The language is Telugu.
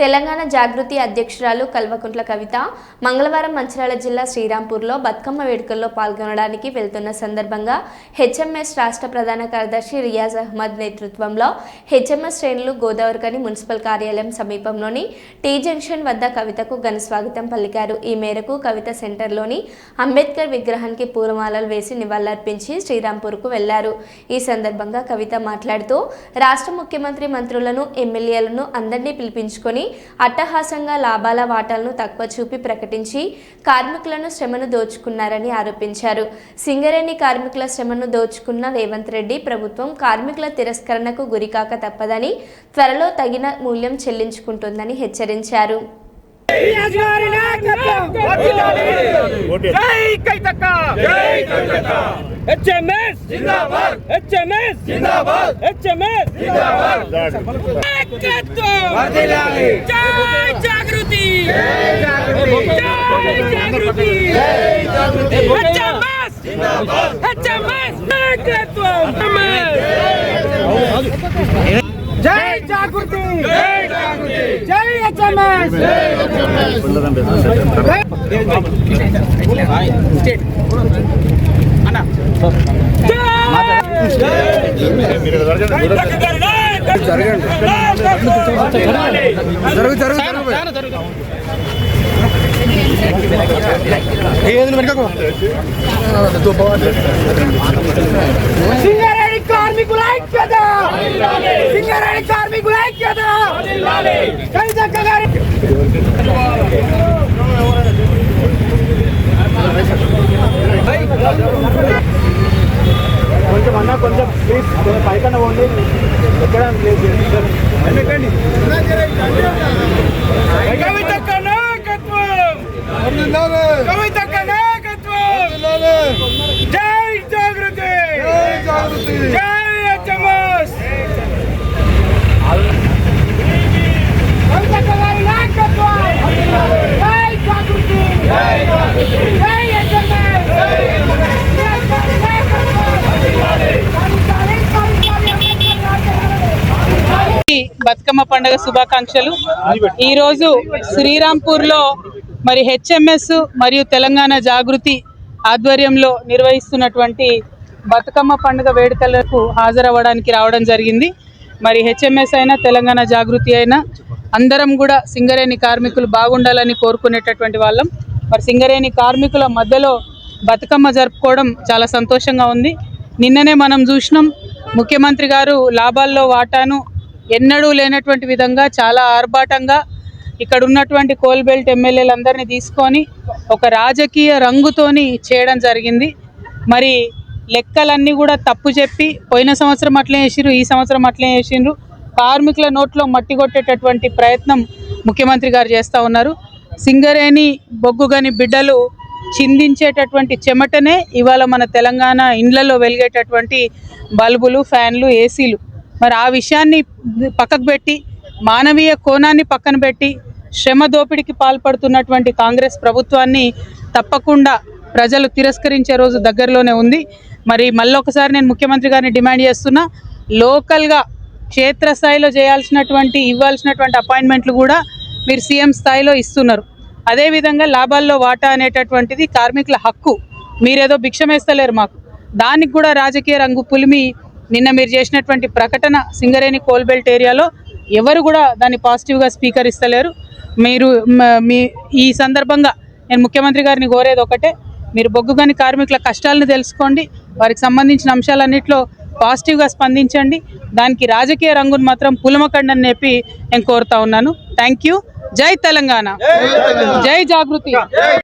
తెలంగాణ జాగృతి అధ్యక్షురాలు కల్వకుంట్ల కవిత మంగళవారం మంచిర్యాల జిల్లా శ్రీరాంపూర్లో బతుకమ్మ వేడుకల్లో పాల్గొనడానికి వెళ్తున్న సందర్భంగా హెచ్ఎంఎస్ రాష్ట్ర ప్రధాన కార్యదర్శి రియాజ్ అహ్మద్ నేతృత్వంలో హెచ్ఎంఎస్ శ్రేణులు గోదావరికని మున్సిపల్ కార్యాలయం సమీపంలోని టీ జంక్షన్ వద్ద కవితకు ఘన స్వాగతం పలికారు. ఈ మేరకు కవిత సెంటర్లోని అంబేద్కర్ విగ్రహానికి పూలమాలలు వేసి నివాళులర్పించి శ్రీరాంపూర్కు వెళ్ళారు. ఈ సందర్భంగా కవిత మాట్లాడుతూ రాష్ట్ర ముఖ్యమంత్రి మంత్రులను ఎమ్మెల్యేలను అందరినీ పిలిపించుకొని అట్టహాసంగా లాభాల వాటాలను తక్కువ చూపి ప్రకటించి కార్మికులను శ్రమను దోచుకున్నారని ఆరోపించారు. సింగరేణి కార్మికుల శ్రమను దోచుకున్న రేవంత్ రెడ్డి ప్రభుత్వం కార్మికుల తిరస్కరణకు గురికాక తప్పదని త్వరలో తగిన మూల్యం చెల్లించుకుంటుందని హెచ్చరించారు. జై కైతక్క జై కైతక్క హెచ్ఎంఎస్ జిందాబాద్ హెచ్ఎంఎస్ జిందాబాద్ హెచ్ఎంఎస్ జిందాబాద్ నాయకత్వం వర్ధిల్లాలి జై జాగృతి జై జాగృతి జై జాగృతి జై జాగృతి హెచ్ఎంఎస్ జిందాబాద్ హెచ్ఎంఎస్ నాయకత్వం జై జాగృతి జై జాగృతి జై హెచ్ఎంఎస్ జరుగు జరుగు జరుగు సింగరేణి కార్మికుల ఐక్యత! సింగరేణి కార్మికుల ఐక్యత! గారి కొంచెం అన్న కొంచెం ప్లీజ్ పైకన్నా పోండి. ఎక్కడ కవితక్క నాయకత్వం కవితక్క నాయకత్వం జై జాగృతి జై హెచ్ఎంఎస్ కవితక్క గారి నాయకత్వం జై జాగృతి జై జాగృతి జై హెచ్ఎంఎస్ బతుకమ్మ పండుగ శుభాకాంక్షలు. ఈ రోజు శ్రీరాంపూర్లో మరి హెచ్ఎంఎస్ మరియు తెలంగాణ జాగృతి ఆధ్వర్యంలో నిర్వహిస్తున్నటువంటి బతుకమ్మ పండుగ వేడుకలకు హాజరవ్వడానికి రావడం జరిగింది. మరి హెచ్ఎంఎస్ అయినా తెలంగాణ జాగృతి అయినా అందరం కూడా సింగరేణి కార్మికులు బాగుండాలని కోరుకునేటటువంటి వాళ్ళం. మరి సింగరేణి కార్మికుల మధ్యలో బతుకమ్మ జరుపుకోవడం చాలా సంతోషంగా ఉంది. నిన్ననే మనం చూసినాం ముఖ్యమంత్రి గారు లాభాల్లో వాటాను ఎన్నడూ లేనటువంటి విధంగా చాలా ఆర్భాటంగా ఇక్కడ ఉన్నటువంటి కోల్బెల్ట్ ఎమ్మెల్యేలందరినీ తీసుకొని ఒక రాజకీయ రంగుతోని చేయడం జరిగింది. మరి లెక్కలన్నీ కూడా తప్పు చెప్పి పోయిన సంవత్సరం అట్లే చేసిండ్రు ఈ సంవత్సరం అట్లే చేసిండ్రు కార్మికుల నోట్లో మట్టి కొట్టేటటువంటి ప్రయత్నం ముఖ్యమంత్రి గారు చేస్తూ ఉన్నారు. సింగరేణి బొగ్గుగని బిడ్డలు చిందించేటటువంటి చెమటనే ఇవాళ మన తెలంగాణ ఇండ్లలో వెలిగేటటువంటి బల్బులు ఫ్యాన్లు ఏసీలు మరి ఆ విషయాన్ని పక్కకు పెట్టి మానవీయ కోణాన్ని పక్కన పెట్టి శ్రమ దోపిడీకి పాల్పడుతున్నటువంటి కాంగ్రెస్ ప్రభుత్వాన్ని తప్పకుండా ప్రజలు తిరస్కరించే రోజు దగ్గరలోనే ఉంది. మరి మళ్ళొకసారి నేను ముఖ్యమంత్రి గారిని డిమాండ్ చేస్తున్నా లోకల్గా క్షేత్రస్థాయిలో చేయాల్సినటువంటి ఇవ్వాల్సినటువంటి అపాయింట్మెంట్లు కూడా మీరు సీఎం స్థాయిలో ఇస్తున్నారు. అదేవిధంగా లాభాల్లో వాటా అనేటటువంటిది కార్మికుల హక్కు మీరేదో భిక్షమేస్తలేరు మాకు. దానికి కూడా రాజకీయ రంగు పులిమి నిన్న మీరు చేసినటువంటి ప్రకటన సింగరేణి కోల్బెల్ట్ ఏరియాలో ఎవరు కూడా దాన్ని పాజిటివ్గా స్వీకరిస్తలేరు. మీరు మ- ఈ సందర్భంగా నేను ముఖ్యమంత్రి గారిని కోరేది ఒకటే మీరు బొగ్గుగని కార్మికుల కష్టాలను తెలుసుకోండి వారికి సంబంధించిన అంశాలన్నింటిలో పాజిటివ్గా స్పందించండి దానికి రాజకీయ రంగును మాత్రం పులమకండి అని చెప్పి నేను కోరుతా ఉన్నాను. థ్యాంక్ యూ జై తెలంగాణ. జై జాగృతి.